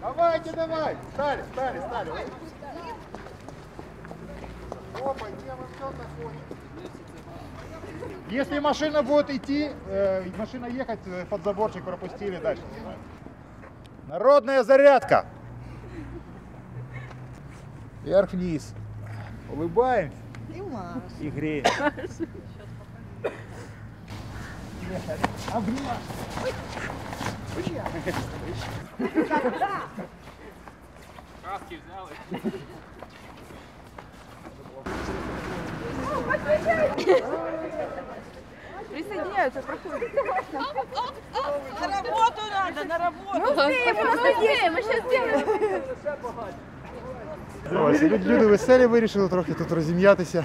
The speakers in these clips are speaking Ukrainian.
Давайте, давай. Стали, стали, стали. Опа, мы все находим? Если машина будет идти, э, машина ехать, э, под заборчик пропустили дальше. Народная зарядка. Вверх-вниз. Улыбаемся. И греем. Обнимаем. Присоединяются, проходят. На работу надо, на работу. Мы сейчас сделаем. Ось, люди веселі вирішили трохи тут розім'ятися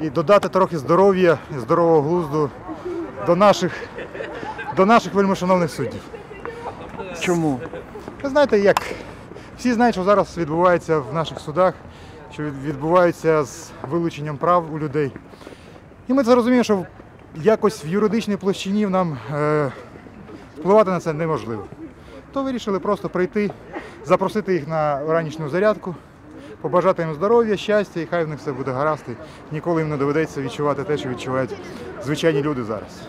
і додати трохи здоров'я і здорового глузду до наших, до наших вельмишановних суддів. Чому? Ви знаєте, як всі знають, що зараз відбувається в наших судах, що відбувається з вилученням прав у людей. І ми це розуміємо, що якось в юридичній площині нам е, впливати на це неможливо. То вирішили просто прийти, запросити їх на ранішню зарядку, побажати їм здоров'я, щастя, і хай в них все буде гаразд. І ніколи їм не доведеться відчувати те, що відчувають звичайні люди зараз.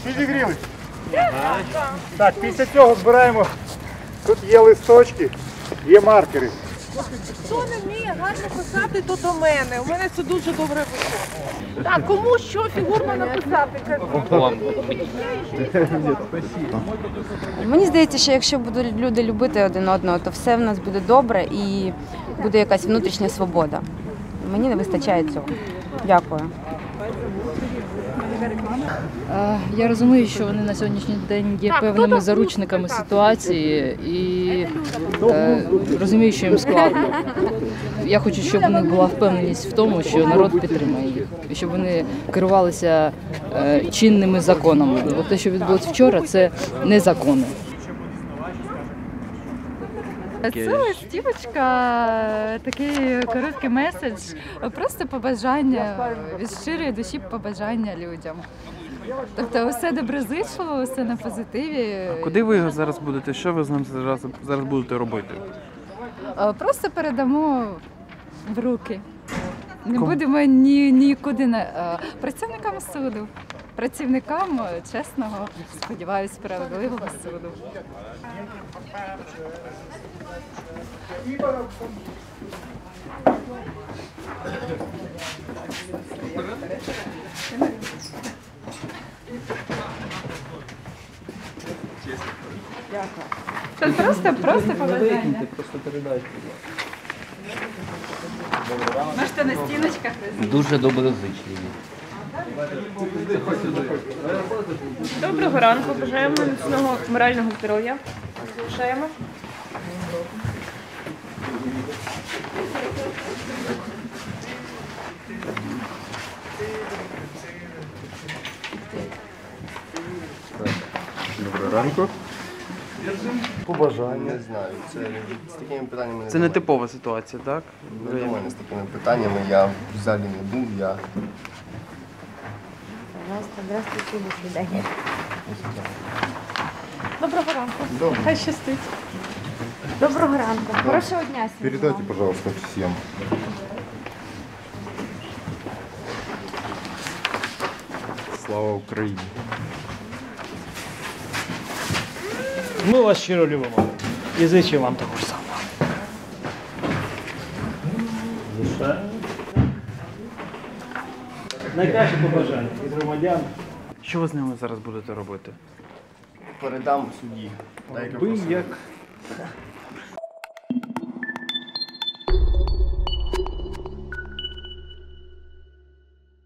Всі зігрілись? Так, після цього збираємо. Тут є листочки, є маркери. Хто не вміє гарно писати, то до мене. У мене це дуже добре виходить. Так, кому що фігурно написати? Мені здається, що якщо будуть люди любити один одного, то все в нас буде добре і буде якась внутрішня свобода. Мені не вистачає цього. Дякую. Я розумію, що вони на сьогоднішній день є певними заручниками ситуації і е, розумію, що їм складно. Я хочу, щоб у них була впевненість в тому, що народ підтримає їх, і щоб вони керувалися е, чинними законами. Бо те, що відбулося вчора, це не закони. Це листівочка, такий короткий меседж, просто побажання від щирої душі побажання людям. Тобто усе доброзичливо, усе на позитиві. Куди ви його зараз будете? Що ви з ним зараз, зараз будете робити? Е, Просто передамо в руки. Не будемо ні, нікуди не е, працівникам суду, працівникам е, чесного, сподіваюсь, справедливого суду. Це просто, просто побажання. Просто передайте. Можете на стіночках. Дуже доброзичливі. Доброго ранку, бажаємо міцного морального здоров'я. Бажаємо. Доброго ранку. Побажання. Не знаю, це з такими питаннями не Це не типова ситуація, так? Не до мене з такими питаннями. Я в залі не був, я Пожалуйста, здравствуйте, до свидания. Доброго ранку. Добре. Хай щастить. Доброго ранку. Хорошого дня. всім Передайте, вам. пожалуйста, всем. Слава Україні! Ми вас щиро любимо і зичимо вам того ж самого. Найкраще побажання від громадян. Що ви з ними зараз будете робити? передам судді. Дай Ви як